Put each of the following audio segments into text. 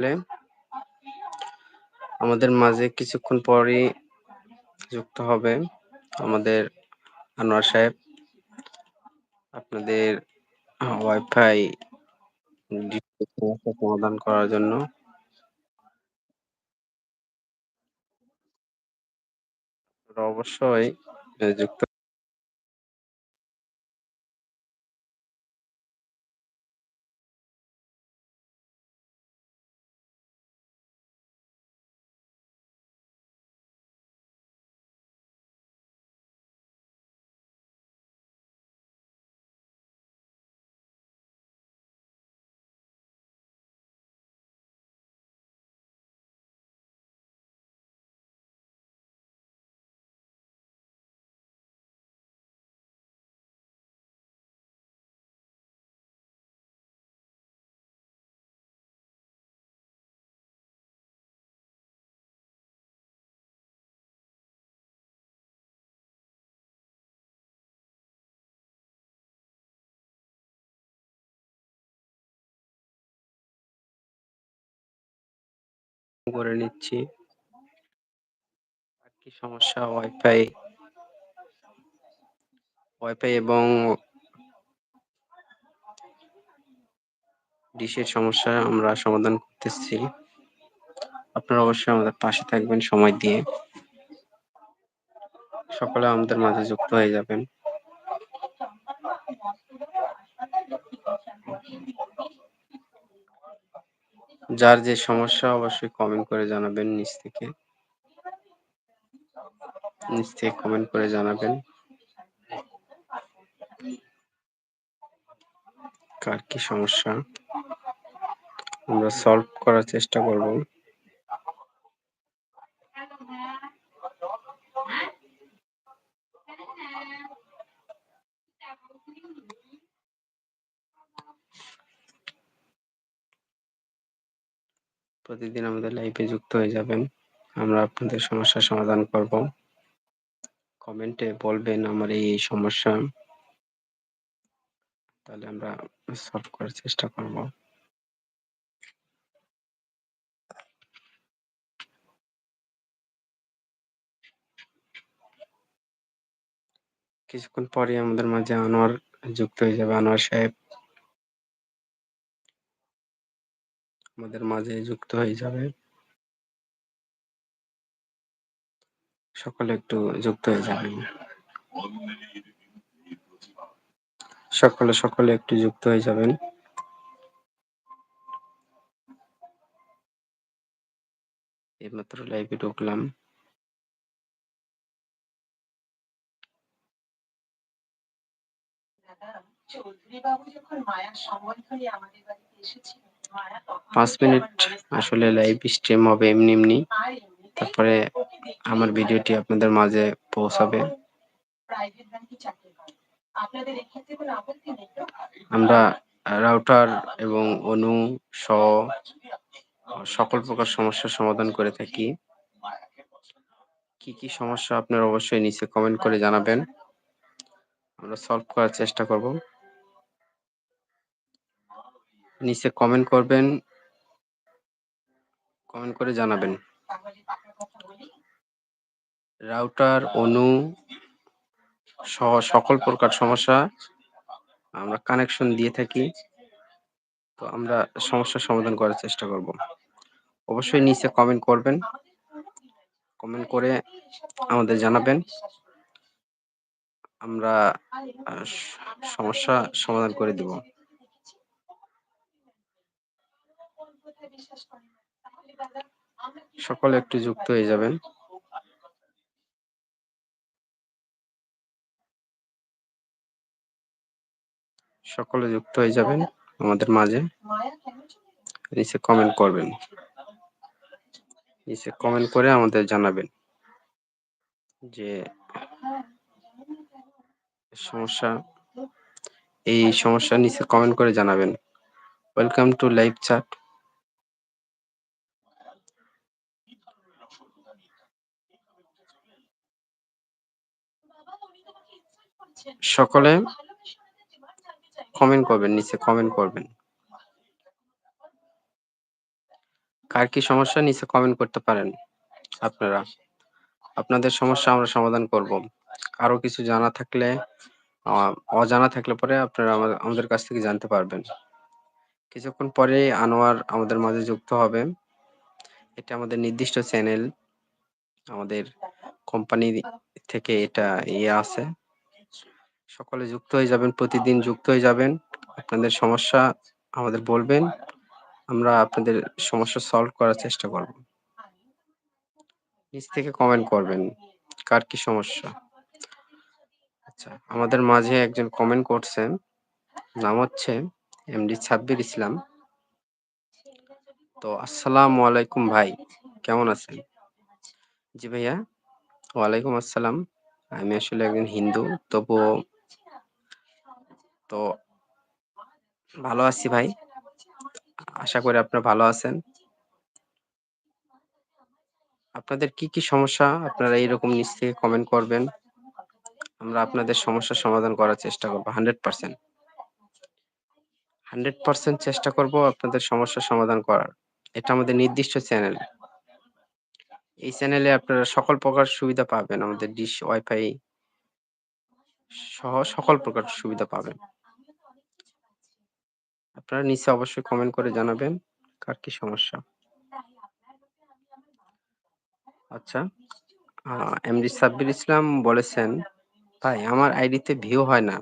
লে আমাদের মাঝে কিছুক্ষণ পরই যুক্ত হবে আমাদের আনোয়ার সাহেব। আপনাদের ওয়াইফাই সমাধান করার জন্য। অবশ্যই যুক্ত করে নিচ্ছি। কি সমস্যা? ওয়াইফাই ওয়াইফাই এবং ডিশের সমস্যা আমরা সমাধান করতেছি। আপনারা অবশ্যই আমাদের পাশে থাকবেন সময় দিয়ে। সকলে আমাদের মাঝে যুক্ত হয়ে যাবেন। যার যে সমস্যা অবশ্যই কমেন্ট করে জানাবেন নিচ থেকে। নিচ থেকে কমেন্ট করে জানাবেন। কার কি সমস্যা? আমরা সলভ করার চেষ্টা করব। প্রতিদিন আমাদের লাইভে যুক্ত হয়ে যাবেন। আমরা আপনাদের সমস্যার সমাধান করব। কমেন্টে বলবেন আমার এই সমস্যা। তাহলে আমরা সলভ করার চেষ্টা করব। কিছুক্ষণ পরে আমাদের মাঝে আনোয়ার যুক্ত হয়ে যাবে। আনোয়ার সাহেব আমাদের মাঝে যুক্ত হয়ে যাবে। সকলে একটু যুক্ত হয়ে যাবেন সকলে সকলে একটু যুক্ত হয়ে যাবেন। এইমাত্র লাইভে ঢুকলাম। পাঁচ মিনিট আসলে লাইভ স্ট্রিম হবে এমনি এমনি। তারপরে আমার ভিডিওটি আপনাদের মাঝে পৌঁছাবে। আমরা রাউটার এবং অনু স সকল প্রকার সমস্যার সমাধান করে থাকি। কি কি সমস্যা আপনার অবশ্যই নিচে কমেন্ট করে জানাবেন। আমরা সলভ করার চেষ্টা করব। নিচে কমেন্ট করবেন। কমেন্ট করে জানাবেন। রাউটার অনু সহ সকল প্রকার সমস্যা আমরা কানেকশন দিয়ে থাকি। তো আমরা সমস্যার সমাধান করার চেষ্টা করব। অবশ্যই নিচে কমেন্ট করবেন। কমেন্ট করে আমাদের জানাবেন। আমরা সমস্যা সমাধান করে দিব। সকলে একটু যুক্ত হয়ে যাবেন। সকলে যুক্ত হয়ে যাবেন আমাদের মাঝে। নিচে কমেন্ট করবেন। নিচে কমেন্ট করে আমাদের জানাবেন যে সমস্যা, এই সমস্যা নিচে কমেন্ট করে জানাবেন। ওয়েলকাম টু লাইভ চ্যাট সকলে কমেন্ট করবেন, নিচে কমেন্ট করবেন কার কি সমস্যা, নিচে কমেন্ট করতে পারেন আপনারা। আপনাদের সমস্যা আমরা সমাধান করব। আরও কিছু জানা থাকলে অজানা থাকলে পরে আপনারা আমাদের কাছ থেকে জানতে পারবেন। কিছুক্ষণ পরেই আনোয়ার আমাদের মাঝে যুক্ত হবে। এটা আমাদের নির্দিষ্ট চ্যানেল। আমাদের কোম্পানি থেকে এটা ইয়ে আছে। সকলে যুক্ত হয়ে যাবেন, প্রতিদিন যুক্ত হয়ে যাবেন। আপনাদের সমস্যা আমাদের বলবেন। আমরা আপনাদের সমস্যা সলভ করার চেষ্টা করব। নিচ থেকে কমেন্ট করবেন। কার কি সমস্যা? আচ্ছা, আমাদের মাঝে একজন কমেন্ট করছেন। নাম হচ্ছে এমডি সাব্বির ইসলাম। তো আসসালামু আলাইকুম ভাই। কেমন আছেন? জি ভাইয়া। ওয়ালাইকুম আসসালাম। আমি আসলে একজন হিন্দু। তবুও তো ভালো আছি ভাই। আশা করি আপনারা ভালো আছেন। আপনাদের কি, কি সমস্যা আপনারা এইরকম নিচ থেকে কমেন্ট করবেন। আমরা আপনাদের সমস্যার সমাধান করার চেষ্টা করব হান্ড্রেড পার্সেন্ট হান্ড্রেড পার্সেন্ট চেষ্টা করব আপনাদের সমস্যার সমাধান করার। এটা আমাদের নির্দিষ্ট চ্যানেল। এই চ্যানেলে আপনারা সকল প্রকার সুবিধা পাবেন। আমাদের ডিশ, ওয়াইফাই সহ সকল প্রকার সুবিধা পাবেন। আপনারা নিচে অবশ্যই কমেন্ট করে জানাবেন কার কি সমস্যা। আচ্ছা। এমডি সাব্বির ইসলাম বলেছেন, "ভাই আমার আইডিতে ভিউ হয় না।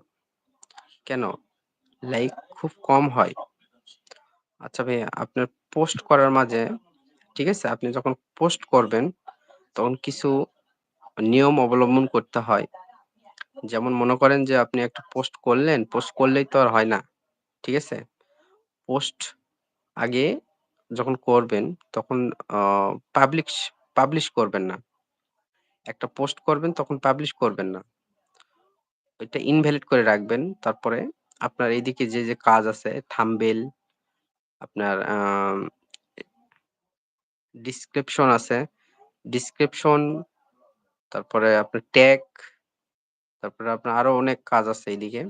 কেন? লাইক খুব কম হয়।" আচ্ছা ভাইয়া আপনার পোস্ট করার মাঝে ঠিক আছে? আপনি যখন পোস্ট করবেন তখন কিছু নিয়ম অবলম্বন করতে হয়। যেমন মনে করেন যে আপনি একটা পোস্ট করলেন, পোস্ট করলেই তো আর হয় না। ঠিক আছে? পোস্ট আগে যখন করবেন তখন পাবলিশ পাবলিশ করবেন না। একটা পোস্ট করবেন তখন পাবলিশ করবেন না। ওইটা ইনভ্যালিড করে রাখবেন। তারপরে আপনার এইদিকে যে, যে কাজ আছে থাম্বনেইল আপনার এ আছে। ডিসক্রিপশন তারপরে আপনার ট্যাগ তারপরে আপনার আরও অনেক কাজ আছে এইদিকে।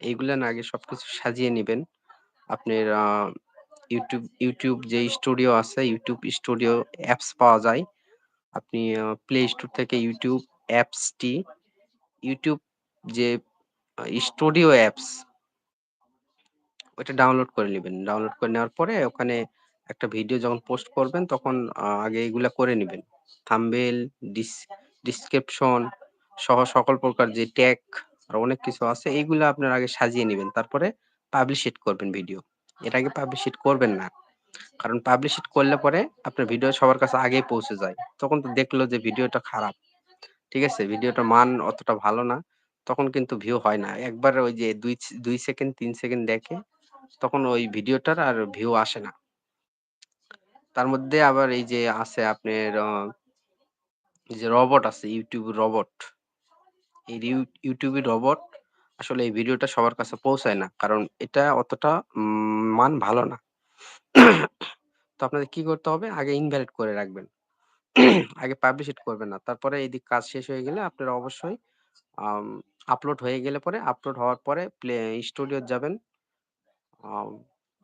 এইগুলা না আগে সবকিছু সাজিয়ে নেবেন আপনার ইউটিউব YouTube যে স্টুডিও আছে, ইউটিউব স্টুডিও অ্যাপস পাওয়া যায়। আপনি প্লে স্টোর থেকে YouTube অ্যাপসটি ইউটিউব যে স্টুডিও অ্যাপস ওইটা ডাউনলোড করে নিবেন। ডাউনলোড করে নেওয়ার পরে ওখানে একটা ভিডিও যখন পোস্ট করবেন তখন আগে এগুলা করে নিবেন। থাম্বনেইল, ডিস ডেসক্রিপশন সহ সকল প্রকার যে ট্যাগ আর অনেক কিছু আছে এইগুলো আপনার আগে সাজিয়ে নিবেন। তারপরে পাবলিশ করবেন ভিডিও। এর আগে পাবলিশ করবেন না। কারণ পাবলিশ করলে পরে আপনার ভিডিও সবার কাছে আগেই পৌঁছে যায়। তখন তো দেখল যে ভিডিওটা খারাপ। ঠিক আছে? ভিডিওটার মান অতটা ভালো না। তখন কিন্তু ভিউ হয় না। একবার ওই যে ২ ছ ২ সেকেন্ড তিন সেকেন্ড দেখে তখন ওই ভিডিওটার আর ভিউ আসে না। তার মধ্যে আবার এই যে আছে আপনার যে রবট আছে ইউটিউব রবট। এই ইউ YouTube রবট আসলে এই ভিডিওটা সবার কাছে পৌঁছায় না। কারণ এটা অতটা মান ভালো না। তো আপনাদের কি করতে হবে? আগে ইনভ্যালিড করে রাখবেন। আগে পাবলিশিট করবেন না। তারপরে এদিক কাজ শেষ হয়ে গেলে আপনারা অবশ্যই আপলোড হয়ে গেলে পরে আপলোড হওয়ার পরে প্লে স্টুডিও যাবেন।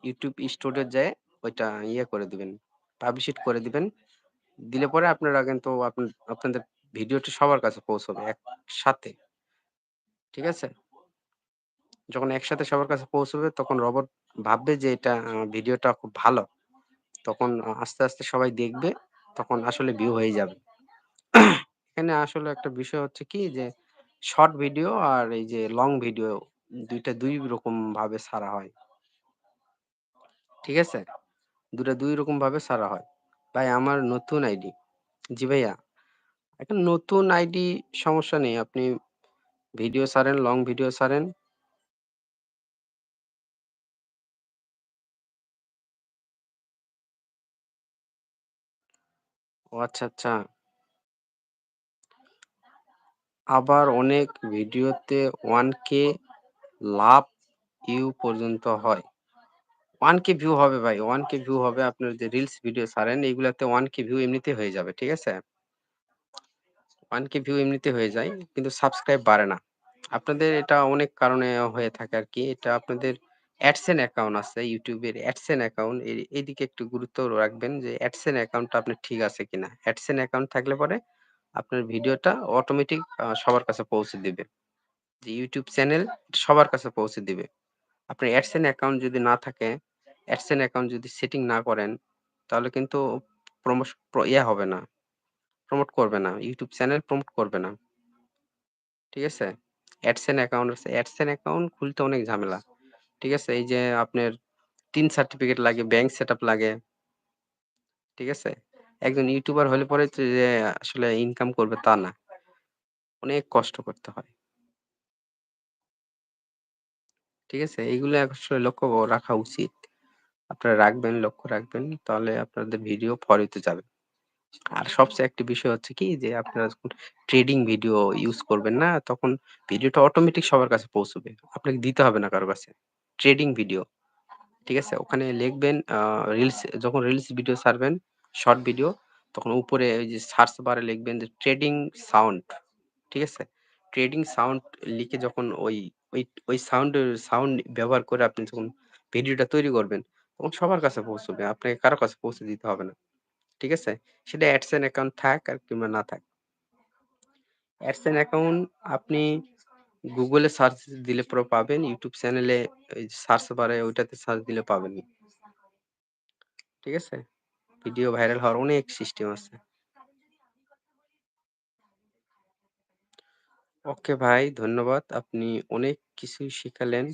YouTube স্টুডিও যেয়ে ওইটা ইয়ে করে দিবেন। পাবলিশিট করে দিবেন। দিলে পরে আপনারা কিন্তু আপন আপনাদের ভিডিওটি সবার কাছে পৌঁছবে একসাথে। ঠিক আছে? যখন একসাথে সবার কাছে পৌঁছবে তখন রবট ভাববে যে এটা ভিডিওটা খুব ভালো। তখন আস্তে, আস্তে সবাই দেখবে। তখন আসলে ভিউ হয়ে যাবে। এখানে আসলে একটা বিষয় হচ্ছে কি যে শর্ট ভিডিও আর এই যে লং ভিডিও ২ টা ২ রকম ভাবে ছাড়া হয়। ঠিক আছে? দুটা দুই রকম ভাবে ছাড়া হয়। ভাই আমার নতুন আইডি। জি ভাইয়া। এখন নতুন আইডি সমস্যা নেই। আপনি ভিডিও ছাড়েন, লং ভিডিও ছাড়েন। ও আচ্ছা, আচ্ছা। আবার অনেক ভিডিওতে ওয়ান কে লাভ ইউ পর্যন্ত হয়। 1K ভিউ হবে ভাই। 1K ভিউ হবে আপনার যে রিলস ভিডিও সারেন এগুলাতে 1K ভিউ এমনিতে হয়ে যাবে। ঠিক আছে? 1K ভিউ এমনিতে হয়ে যায়। কিন্তু সাবস্ক্রাইব বাড়ে না। আপনাদের এটা অনেক কারণে হয়ে থাকে আর কি, এটা আপনাদের অ্যাডসেন অ্যাকাউন্ট আছে, ইউটিউবের AdSense অ্যাকাউন্ট এ এদিকে একটু গুরুত্ব রাখবেন যে অ্যাডসেন অ্যাকাউন্টটা আপনার ঠিক আছে কিনা। অ্যাডসেন অ্যাকাউন্ট থাকলে পরে আপনার ভিডিওটা অটোমেটিক সবার কাছে পৌঁছে দিবে। যে ইউটিউব চ্যানেল সবার কাছে পৌঁছে দিবে। আপনার AdSense অ্যাকাউন্ট যদি না থাকে, AdSense অ্যাকাউন্ট যদি সেটিং না করেন, তাহলে কিন্তু প্রমোশ প্র ইয়া হবে না। প্রমোট করবে না। ইউটিউব চ্যানেল প্রমোট করবে না। ঠিক আছে? AdSense অ্যাকাউন্ট আছে। AdSense অ্যাকাউন্ট খুলতে অনেক ঝামেলা। ঠিক আছে? এই যে আপনার ৩ সার্টিফিকেট লাগে, ব্যাংক সেটআপ লাগে। ঠিক আছে? একজন ইউটিউবার হলে পরে যে আসলে ইনকাম করবে তা না। অনেক কষ্ট করতে হয়। ঠিক আছে? এইগুলো আসলে লক্ষ্য রাখা উচিত। আপনারা রাখবেন, লক্ষ্য রাখবেন। তাহলে আপনাদের ভিডিও ফর যাবে। আর সবচেয়ে একটি বিষয় হচ্ছে কি যে আপনারা যখন ট্রেডিং ভিডিও ইউজ করবেন না, তখন ভিডিওটা অটোমেটিক সবার কাছে পৌঁছবে। আপনাকে দিতে হবে না কারও কাছে। Trading video. ঠিক আছে? ওখানে লিখবেন রিলস যখন রিলস ভিডিও ছাড়বেন, শর্ট ভিডিও তখন উপরে ওই যে সার্চ বারে লিখবেন যে ট্রেডিং সাউন্ড। ঠিক আছে? ট্রেডিং সাউন্ড লিখে যখন ওই ওই ওই সাউন্ড সাউন্ড ব্যবহার করে আপনি যখন ভিডিওটা তৈরি করবেন, তখন সবার কাছে পৌঁছবে। আপনাকে কারও কাছে পৌঁছে দিতে হবে না। ঠিক আছে? সেটা অ্যাডসেন্স অ্যাকাউন্ট থাক আর কিংবা না থাক। অ্যাডসেন্স অ্যাকাউন্ট আপনি এ সার্চ দিলে পরেও পাবেন। YouTube চ্যানেলে সার্চ বারে ওইটাতে সার্চ দিলে পাবেন। ঠিক আছে? ভিডিও ভাইরাল হওয়ার অনেক সিস্টেম আছে। ওকে ভাই ধন্যবাদ। আপনি অনেক কিছুই শিখালেন।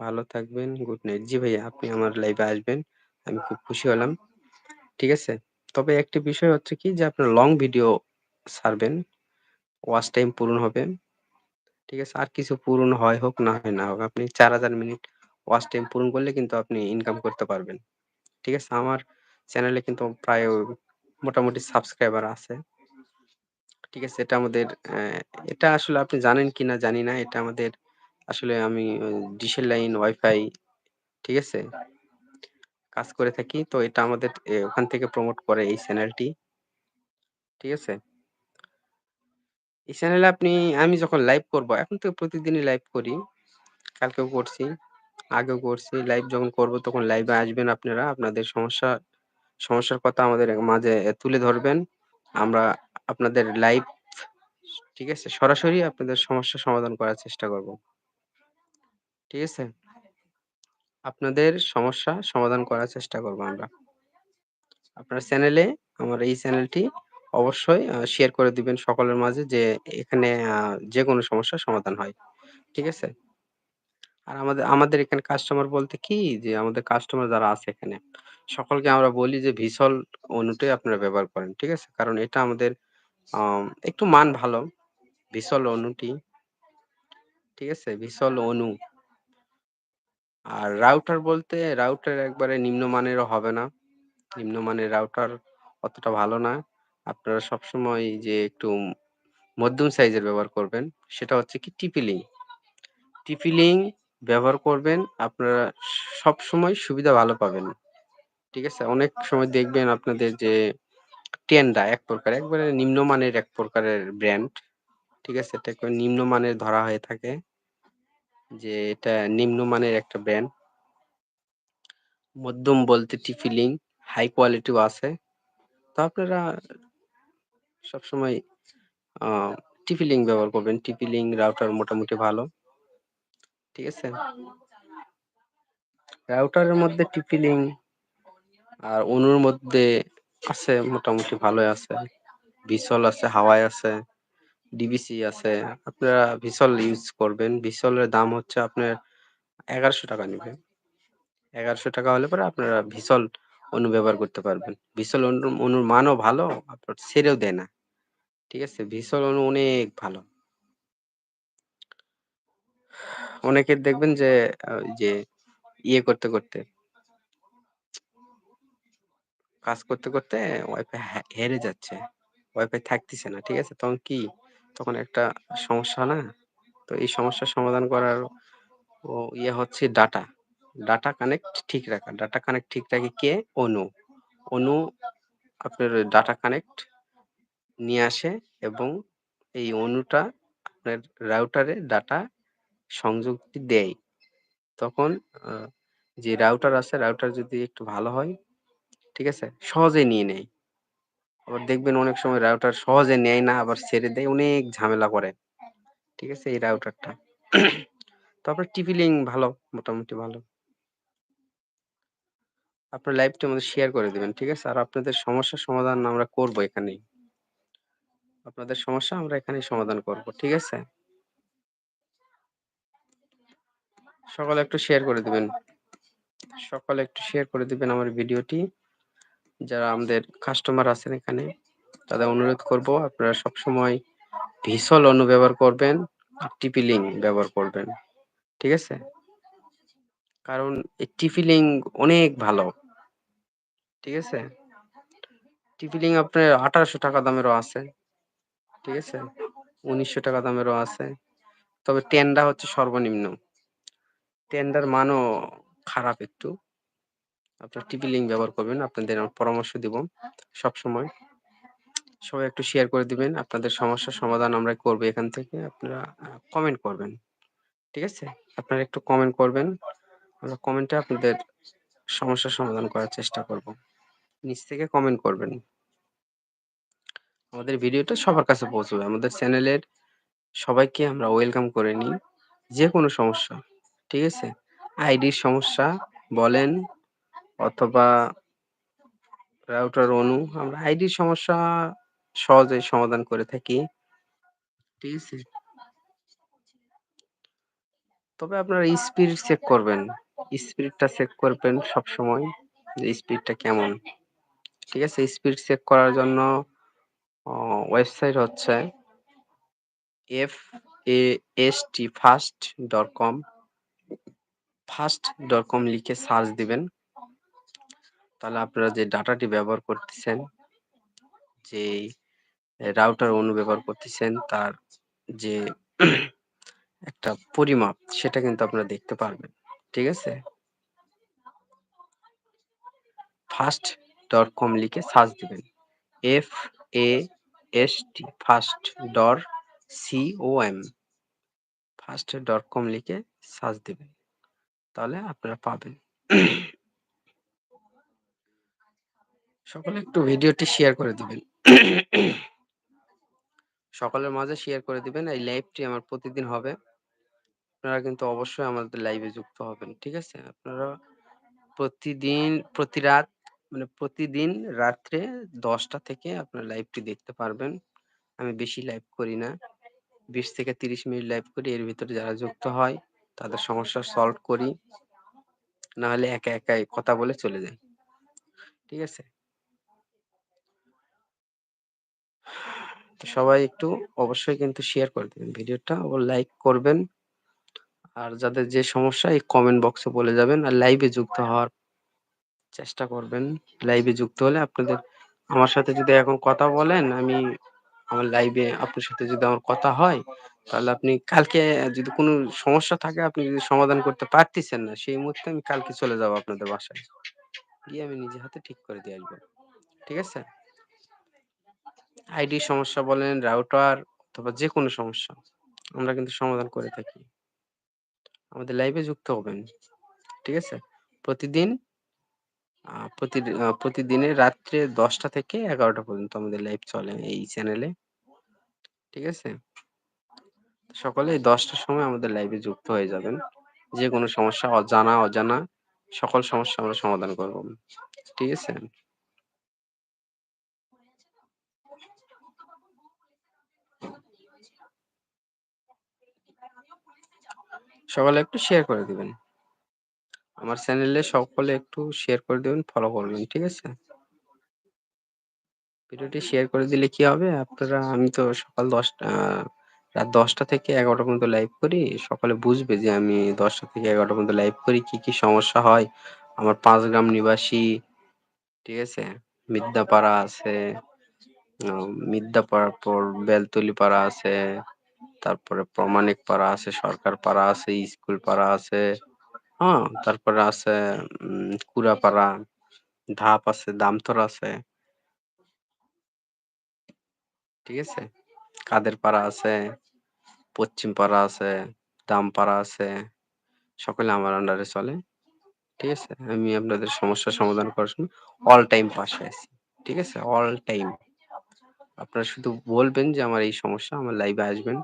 ভালো থাকবেন। Good night. জি ভাইয়া আপনি আমার লাইভে আসবেন। আমি খুব খুশি হলাম। ঠিক আছে? তবে একটি বিষয় হচ্ছে কি যে আপনার লং ভিডিও ছাড়বেন। ওয়াচ টাইম পূরণ হবে। ঠিক আছে? আর কিছু পূরণ হয় হোক, না হয় না হোক। আপনি ৪০০০ মিনিট ওয়াচ টাইম পূরণ করলে কিন্তু আপনি ইনকাম করতে পারবেন। ঠিক আছে? আমার চ্যানেলে কিন্তু প্রায় মোটামুটি সাবস্ক্রাইবার আছে। ঠিক আছে? এটা আমাদের এটা আসলে আপনি জানেন কিনা জানি না। এটা আমাদের আসলে আমি ডিশের লাইন, ওয়াইফাই ঠিক আছে? কাজ করে থাকি। তো এটা আমাদের ওখান থেকে প্রমোট করে এই চ্যানেলটি। ঠিক আছে? এই চ্যানেলে আপনি আমি যখন লাইভ করব, এখন তো প্রতিদিনই লাইভ করি। কালকেও করছি, আগেও করছি। লাইভ যখন করব তখন লাইভে আসবেন আপনারা। আপনাদের সমস্যা সমস্যার কথা আমাদের মাঝে তুলে ধরবেন। আমরা আপনাদের লাইভ ঠিক আছে? সরাসরি আপনাদের সমস্যার সমাধান করার চেষ্টা করব। ঠিক আছে? আপনাদের সমস্যা সমাধান করার চেষ্টা করব আমরা। আপনার চ্যানেলে আমার এই চ্যানেলটি অবশ্যই শেয়ার করে দিবেন সকলের মাঝে যে এখানে আ যেকোনো সমস্যার সমাধান হয়। ঠিক আছে? আর আমাদের আমাদের এখানে কাস্টমার বলতে কি যে আমাদের কাস্টমার যারা আছে এখানে, সকলকে আমরা বলি যে ভিসল অনুটাই আপনারা ব্যবহার করেন। ঠিক আছে? কারণ এটা আমাদের একটু মান ভালো। ভিসল অনুটি। ঠিক আছে? ভিসল অনু। আর রাউটার বলতে রাউটার একবারে নিম্নমানেরও হবে না। নিম্নমানের রাউটার অতটা ভালো না। আপনারা সবসময় যে একটু মধ্যম সাইজের ব্যবহার করবেন। সেটা হচ্ছে কি TP-Link। TP-Link ব্যবহার করবেন। আপনারা সব সময় সুবিধা ভালো পাবেন। ঠিক আছে? অনেক সময় দেখবেন আপনাদের যে টেন্ডা এক প্রকার একবারে নিম্নমানের এক প্রকারের ব্র্যান্ড। ঠিক আছে? এটা একবারে নিম্নমানের ধরা হয়ে থাকে। যে এটা নিম্নমানের একটা ব্র্যান্ড। মধ্যম বলতে TP-Link, হাই কোয়ালিটিও আছে। তো আপনারা সবসময় TP-Link ব্যবহার করবেন। TP-Link রাউটার মোটামুটি ভালো। ঠিক আছে? রাউটারের মধ্যে TP-Link আর অনুর মধ্যে আছে মোটামুটি ভালোই আছে। ভিসল আছে, হাওয়াই আছে, ডিবিসি আছে। আপনারা ভিসল ইউজ করবেন। ভিসলের দাম হচ্ছে আপনার ৳১১০০ নিবে। ৳১১০০ হলে পরে আপনারা ভিসল অনু ব্যবহার করতে পারবেন। ভিসল অনুর মানও ভালো, আপনার ছেড়েও দেয় না। ঠিক আছে? ভিসল অনু অনেক ভালো। অনেকের দেখবেন যে যে ইয়ে করতে, করতে কাজ করতে, করতে ওয়াইফাই হেরে যাচ্ছে। ওয়াইফাই থাকতেছে না। ঠিক আছে? তখন কি? তখন একটা সমস্যা না? তো এই সমস্যার সমাধান করার ও ইয়ে হচ্ছে ডাটা। ডাটা কানেক্ট ঠিক রাখা। ডাটা কানেক্ট ঠিক রাখে কে? অনু। অনু আপনার ডাটা কানেক্ট নিয়ে আসে এবং এই অনুটা আপনার রাউটারে ডাটা সংযুক্তি দেয়। তখন যে রাউটার আছে রাউটার যদি একটু ভালো হয়, ঠিক আছে? সহজে নিয়ে নেয়। আবার দেখবেন অনেক সময় রাউটার সহজে নেয় না আবার ছেড়ে দেয়, অনেক ঝামেলা করে। ঠিক আছে? এই রাউটারটা। তারপরে TP-Link ভালো, মোটামুটি ভালো। আপনার লাইভটা আমাদের শেয়ার করে দিবেন। ঠিক আছে? আর আপনাদের সমস্যার সমাধান আমরা করব এখানেই। আপনাদের সমস্যা আমরা এখানেই সমাধান করব। ঠিক আছে? সকলে একটু শেয়ার করে দিবেন। সকালে একটু শেয়ার করে দিবেন আমার ভিডিওটি। যারা আমাদের কাস্টমার আছেন এখানে, তাদের অনুরোধ করব আপনারা সবসময় ভিসল অনু ব্যবহার করবেন, আর TP-Link ব্যবহার করবেন। ঠিক আছে? কারণ এই TP-Link অনেক ভালো। ঠিক আছে? TP-Link আপনার ৳১৮০০ দামেরও আছে। ঠিক আছে? ৳১৯০০ দামেরও আছে। তবে টেন্ডা হচ্ছে সর্বনিম্ন। টেন্ডার মানও খারাপ একটু। আপনারা TP-Link ব্যবহার করবেন। আপনাদের পরামর্শ দিব সবসময়। সবাই একটু শেয়ার করে দিবেন। আপনাদের সমস্যার সমাধান আমরা করব এখান থেকে। আপনারা কমেন্ট করবেন। ঠিক আছে? আপনারা একটু কমেন্ট করবেন। আমরা কমেন্টে আপনাদের সমস্যার সমাধান করার চেষ্টা করব। নিচ থেকে কমেন্ট করবেন। আমাদের ভিডিওটা সবার কাছে পৌঁছবে। আমাদের চ্যানেলের সবাইকে আমরা ওয়েলকাম করে নিই। যে কোনো সমস্যা। ঠিক আছে? আইডির সমস্যা বলেন অথবা রাউটার অনু আমরা আইডি সমস্যা সহজেই সমাধান করে থাকি। ঠিক আছে? তবে আপনারা স্পিড চেক করবেন। স্পিডটা চেক করবেন সবসময় যে স্পিডটা কেমন। ঠিক আছে? স্পিড চেক করার জন্য ওয়েবসাইট হচ্ছে fastfast.com fast.com লিখে সার্চ দিবেন। তাহলে আপনারা যে ডাটাটি ব্যবহার করতেছেন, এ রাউটার অনু ব্যবহার করতেছেন তার যে একটা পরিমাপ সেটা কিন্তু আপনারা দেখতে পারবেন। ঠিক আছে? fast.com লিখে সার্চ দিবেন। F-A-S-T ফাস্ট ডর C-O-M fast.com লিখে সার্চ দিবেন। তাহলে আপনারা পাবেন। সকলে একটু ভিডিওটি শেয়ার করে দিবেন। সকলের মাঝে শেয়ার করে দিবেন। এই লাইভটি আমার প্রতিদিন হবে। আপনারা কিন্তু অবশ্যই আমাদের লাইভে যুক্ত হবেন। ঠিক আছে? আপনারা প্রতিদিন প্রতি রাত মানে প্রতিদিন রাত্রে ১০টা থেকে আপনারা লাইভটি দেখতে পারবেন। আমি বেশি লাইভ করি না। ২০ থেকে ৩০ মিনিট লাইভ করি। এর ভিতরে যারা যুক্ত হয় তাদের সমস্যা সলভ করি। নাহলে একা, একাই কথা বলে চলে যাই। ঠিক আছে? তো সবাই একটু অবশ্যই কিন্তু শেয়ার করে দেবেন ভিডিওটা ও লাইক করবেন। আর যাদের যে সমস্যা এই কমেন্ট বক্সে বলে যাবেন। আর লাইভে যুক্ত হওয়ার চেষ্টা করবেন। লাইভে যুক্ত হলে আপনাদের আমার সাথে যদি এখন কথা বলেন, আমি আমার লাইভে আপনার সাথে যদি আমার কথা হয়, তাহলে আপনি কালকে যদি কোনো সমস্যা থাকে আপনি যদি সমাধান করতে পারতেছেন না, সেই মুহূর্তে আমি কালকে চলে যাব আপনাদের বাসায়। গিয়ে আমি নিজে হাতে ঠিক করে দিয়ে আসব। ঠিক আছে? আইডির সমস্যা বলেন, রাউটার অথবা যে কোনো সমস্যা আমরা কিন্তু সমাধান করে থাকি। আমাদের লাইভে যুক্ত হবেন। ঠিক আছে? প্রতিদিন প্রতি প্রতিদিনের রাত্রে ১০টা থেকে ১১টা পর্যন্ত আমাদের লাইভ চলে এই চ্যানেলে। ঠিক আছে? সকলে ১০টার সময় আমাদের লাইভে যুক্ত হয়ে যাবেন। যে কোনো সমস্যা অজানা, অজানা সকল সমস্যা আমরা সমাধান করব। ঠিক আছে? সকলে একটু শেয়ার করে দিবেন। আমার চ্যানেলে সকলে একটু শেয়ার করে দিবেন, ফলো করবেন। ঠিক আছে? ভিডিওটি শেয়ার করে দিলে কি হবে? আপনারা আমি তো সকাল ১০টা আ রাত ১০টা থেকে ১১টা পর্যন্ত লাইভ করি। সকলে বুঝবে যে আমি ১০টা থেকে ১১টা পর্যন্ত লাইভ করি। কি, কি সমস্যা হয়? আমার পাঁচ গ্রাম নিবাসী, ঠিক আছে? মিদ্যাপাড়া আছে, মিদ্যাপাড়ার পর বেলতলি পাড়া আছে, তারপরে প্রমাণিক পাড়া আছে, সরকার পাড়া আছে, স্কুল পাড়া আছে, হ্যাঁ? তারপরে আছে কুড়াপাড়া, ধাপ আছে, দামতর আছে। ঠিক আছে? কাদের পাড়া আছে, পশ্চিম পাড়া আছে, দামপাড়া আছে, সকলে আমার আন্ডারে চলে। ঠিক আছে? আমি আপনাদের সমস্যার সমাধান করার জন্য অল টাইম পাশে আছি। ঠিক আছে? All time. আপনারা শুধু বলবেন যে আমার এই সমস্যা, আমার লাইভে আসবেন।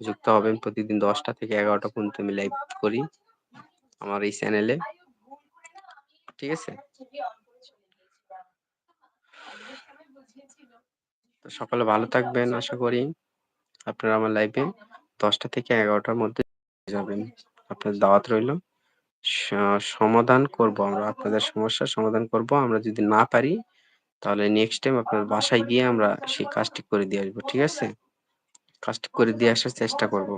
যুক্ত হবেন প্রতিদিন ১০টা থেকে ১১টা পর্যন্ত আমি লাইভ করি। আমার এই চ্যানেলে। ঠিক আছে? তো সকলে ভালো থাকবেন, আশা করি। আপনারা আমার লাইভে ১০টা থেকে ১১টার মধ্যে যাবেন। আপনার দাওয়াত রইল সমাধান করব আমরা। আপনাদের সমস্যার সমাধান করব। আমরা যদি না পারি, তাহলে নেক্সট টাইম আপনার বাসায় গিয়ে আমরা সেই কাজটি করে দিয়ে আসব। ঠিক আছে? কাজটি করে দিয়ে আসার চেষ্টা করব।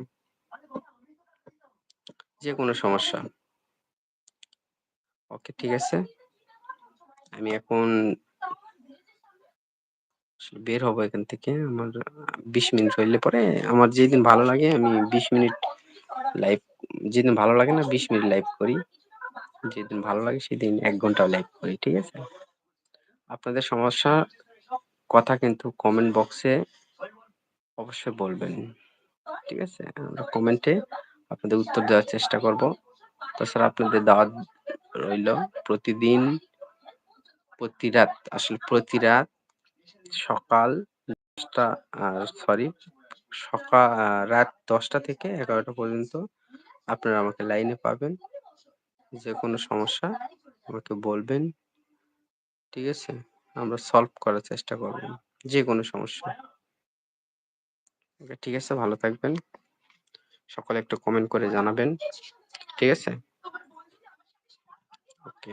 যে কোনো সমস্যা। ওকে, ঠিক আছে? আমি এখন বের হব এখান থেকে। আমার বিশ মিনিট হইলে পরে আমার যেদিন ভালো লাগে আমি ২০ মিনিট লাইভ, যেদিন ভালো লাগে না ২০ মিনিট লাইভ করি। যেদিন ভালো লাগে সেদিন এক ঘণ্টা লাইভ করি। ঠিক আছে? আপনাদের সমস্যা, কথা কিন্তু কমেন্ট বক্সে অবশ্যই বলবেন। ঠিক আছে? আমরা কমেন্টে আপনাদের উত্তর দেওয়ার চেষ্টা করব। তাছাড়া আপনাদের দাওয়াত রইল প্রতিদিন প্রতি রাত আসলে প্রতি রাত সকাল ১০টা আ সরি সকা আ রাত ১০টা থেকে ১১টা পর্যন্ত আপনারা আমাকে লাইনে পাবেন। যে কোনো সমস্যা আমাকে বলবেন। ঠিক আছে? আমরা সলভ করার চেষ্টা করব। যে কোনো সমস্যা। ওকে ঠিক আছে ভালো থাকবেন। সকলে একটু কমেন্ট করে জানাবেন। ঠিক আছে? ওকে।